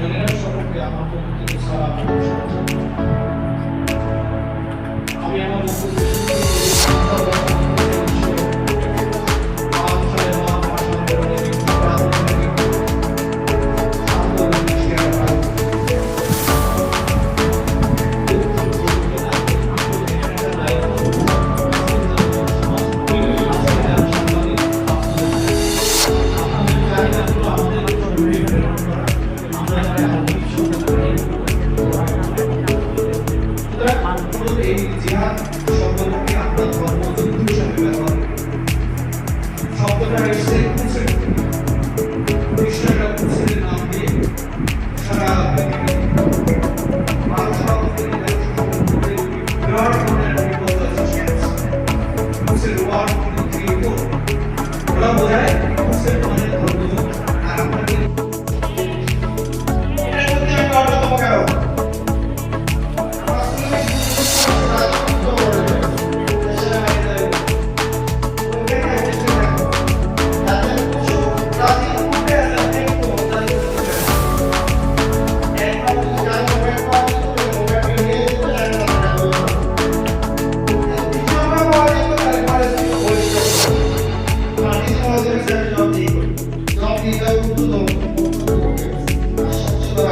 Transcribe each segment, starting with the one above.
বোনেরা সকলকে আমার পক্ষ থেকে সালাম এই জিহাদ শব্দটাকে আপনার ধর্ম যুদ্ধ হিসাবে ব্যবহার। শব্দটা এসেছে কুসের থেকে। কৃষ্ণ একটা কুসের নাম দিয়ে সারা পৃথিবীতে মানুষ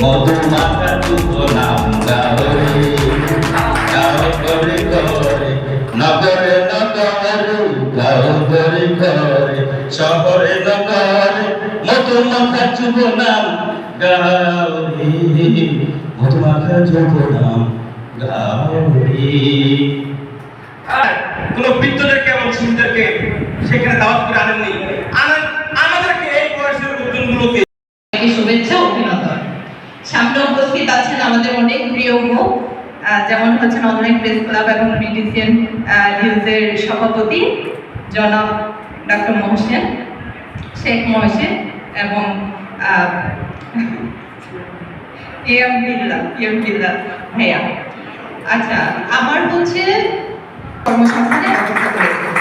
মধুমাখা যুব নাম গাওনি গাও করে করে নগরে নগরে গাও করে করে শহরে নগরে বৃদ্ধদেরকে এবং সেখানে দাওয়াত করে আনেননি। আনেন সামনে আছেন আমাদের অনেক প্রিয় মুখ যেমন হচ্ছেন অনলাইন প্রেস ক্লাব এবং মিডিসিয়ান নিউজের সভাপতি জনাব ডক্টর মহসেন, শেখ মহসেন এবং এম বিল্লা এম বিল্লা ভাইয়া। আচ্ছা আমার হচ্ছে কর্মসংস্থানের ব্যবস্থা করেছে।